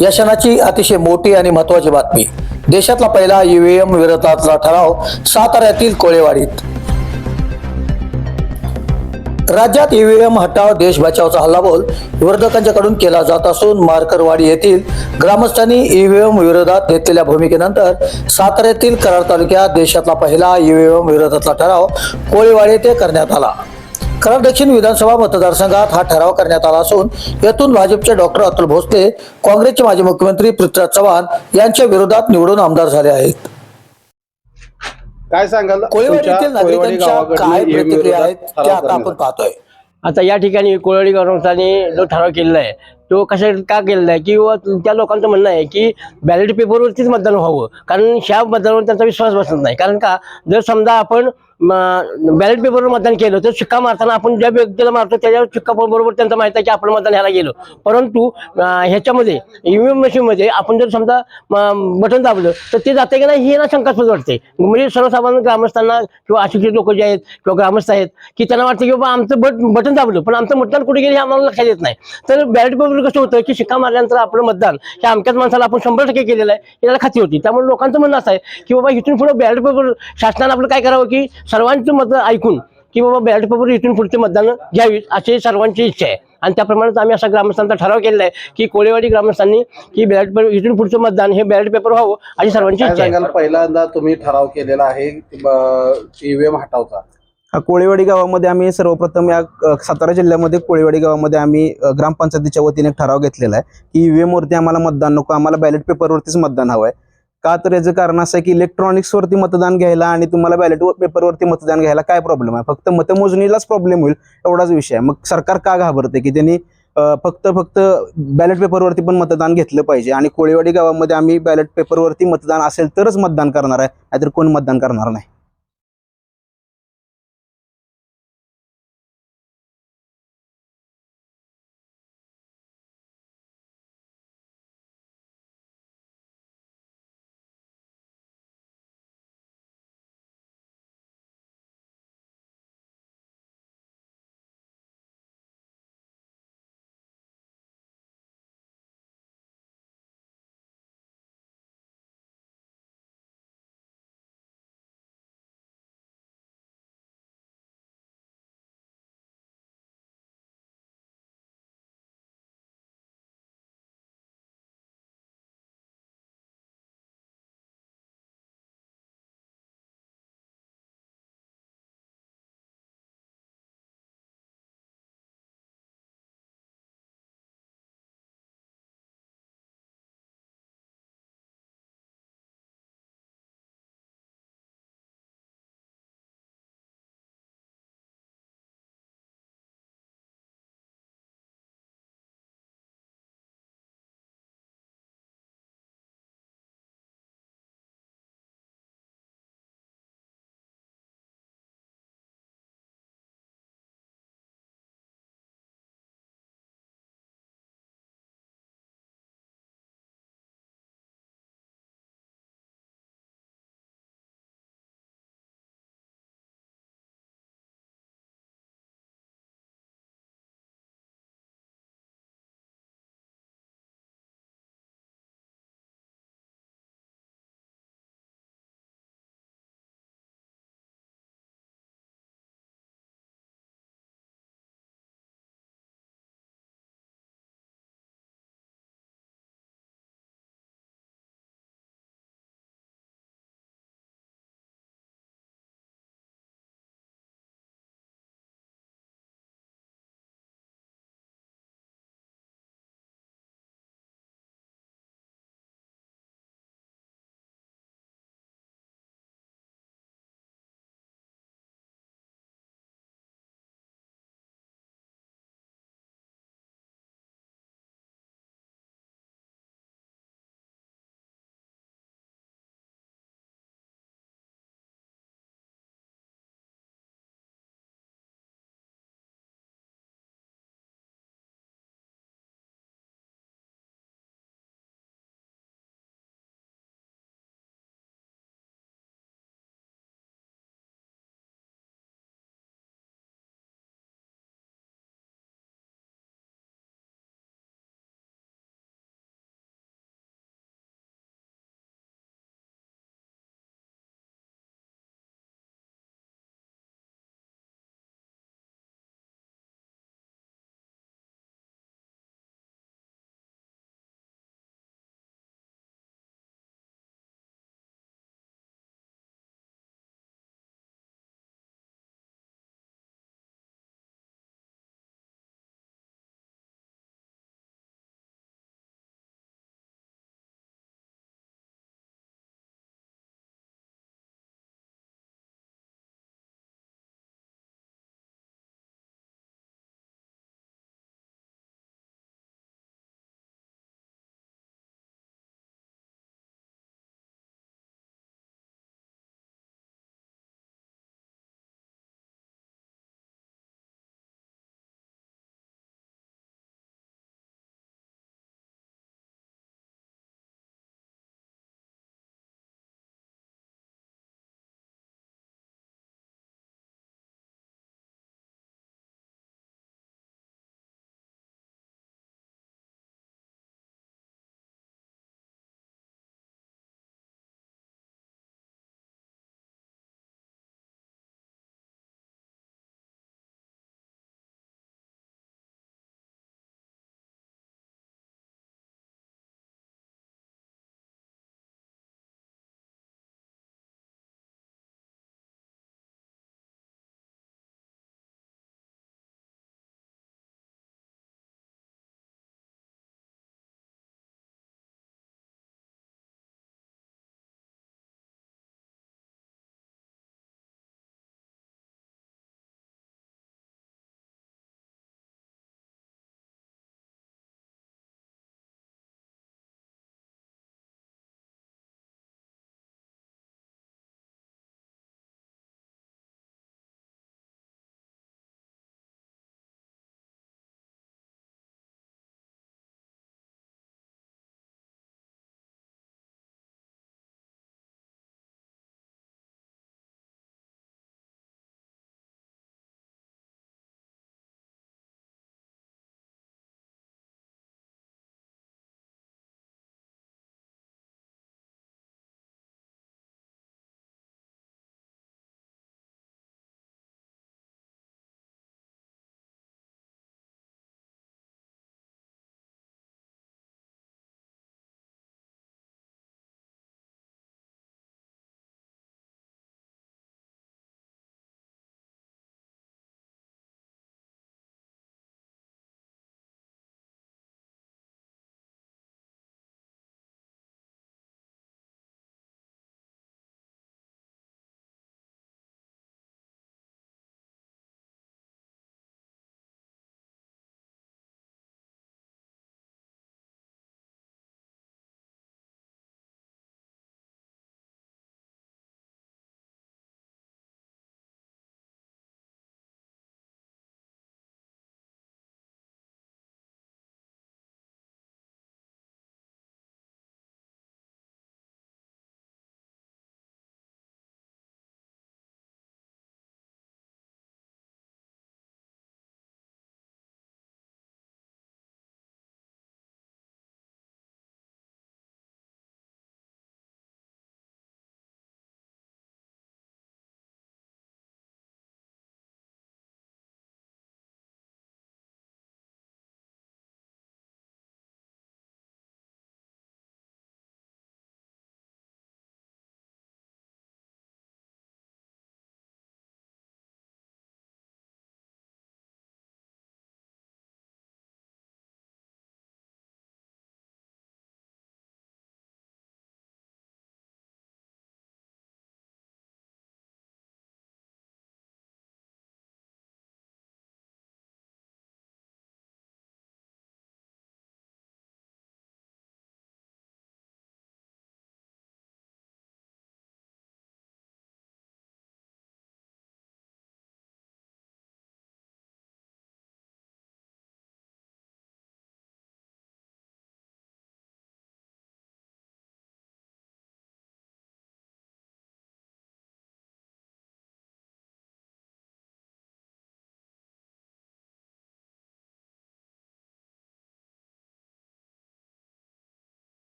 या क्षणाची अतिशय मोठी आणि महत्वाची बातमी. देशातला पहिला ईव्हीएम विरोधातला ठराव साताऱ्यातील कोळेवाडीत. राज्यात ईव्हीएम हटाव देश बचावचा हल्लाबोल विरोधकांच्याकडून केला जात असून मारकरवाडी येथील ग्रामस्थांनी ईव्हीएम विरोधात घेतलेल्या भूमिकेनंतर साताऱ्यातील कराड तालुक्यात देशातला पहिला ईव्हीएम विरोधातला ठराव कोळेवाडी येथे करण्यात आला. कराड दक्षिण विधानसभा मतदारसंघात हा ठराव करण्यात आला असून यातून भाजपचे डॉक्टर अतुल भोसले काँग्रेसचे माजी मुख्यमंत्री पृथ्वीराज चव्हाण यांच्या विरोधात निवडून आमदार झाले आहेत. काय सांगाल? कोळेवाडीतील नागरिकांच्या काय प्रतिक्रिया आहेत त्या आता आपण पाहतोय. आता या ठिकाणी कोळवाडी ग्रामस्थांनी जो ठराव केलेला आहे तो कशा का केलेला आहे? किंवा त्या लोकांचं म्हणणं आहे की बॅलेट पेपरवरतीच मतदान व्हावं. कारण ह्या मतदानावर त्यांचा विश्वास बसत नाही. कारण का? जर समजा आपण बॅलेट पेपरवर मतदान केलं तर शिक्का मारताना आपण ज्या व्यक्तीला मारतो त्याच्यावर शिक्का बरोबर त्यांचं माहीत आहे की आपण मतदान ह्याला गेलो. परंतु ह्याच्यामध्ये ईव्हीएम मशीनमध्ये आपण जर समजा बटन दाबलं तर ते जाते की नाही हे ना शंकास्पद वाटते म्हणजे सर्वसाधारण ग्रामस्थांना किंवा अशिक्षित लोक जे आहेत किंवा ग्रामस्थ आहेत की त्यांना वाटतं की बाबा आमचं बट बटन दाबलं पण आमचं मतदान कुठे गेलं हे आम्हाला लक्षात येत नाही. तर बॅलेट पेपर कसं होतं की शिक्का मारल्यानंतर आपलं मतदान हे अमक्याच माणसाला आपण शंभर टक्के केलेलं आहे याला खाती खात्री होती. त्यामुळे लोकांचं म्हणणं असं आहे की बाबा इथून पुढे बॅलेट पेपर शासनानं आपलं काय करावं की सर्वांचं मत ऐकून की बाबा बॅलेट पेपर इथून पुढचे मतदान घ्यावीत अशी सर्वांची इच्छा आहे. आणि त्याप्रमाणेच आम्ही असा ग्रामस्थांचा ठराव केलेला आहे की कोळेवाडी ग्रामस्थांनी की बॅलेट पेपर इथून पुढचं मतदान हे बॅलेट पेपर व्हावं अशी सर्वांची इच्छा आहे. पहिल्यांदा तुम्ही ठराव केलेला आहे ईव्हीएम हटावचा. हा कोळीवाडी गावामध्ये आम्ही सर्वप्रथम या अ, सातारा जिल्ह्यामध्ये कोळीवाडी गावामध्ये आम्ही अ, ग्रामपंचायतीच्या वतीने एक ठराव घेतलेला आहे की ईव्हीएम वरती आम्हाला मतदान नको आम्हाला बॅलेट पेपरवरतीच मतदान हवं आहे. का तर याचं कारण असं आहे की इलेक्ट्रॉनिक्स वरती मतदान घ्यायला आणि तुम्हाला बॅलेट पेपरवरती मतदान घ्यायला काय प्रॉब्लेम आहे? फक्त मतमोजणीलाच प्रॉब्लेम होईल एवढाच विषय आहे. मग सरकार का घाबरते की त्यांनी फक्त फक्त बॅलेट पेपरवरती पण मतदान घेतलं पाहिजे आणि कोळीवाडी गावामध्ये आम्ही बॅलेट पेपरवरती मतदान असेल तरच मतदान करणार आहे. नाहीतर कोण मतदान करणार नाही?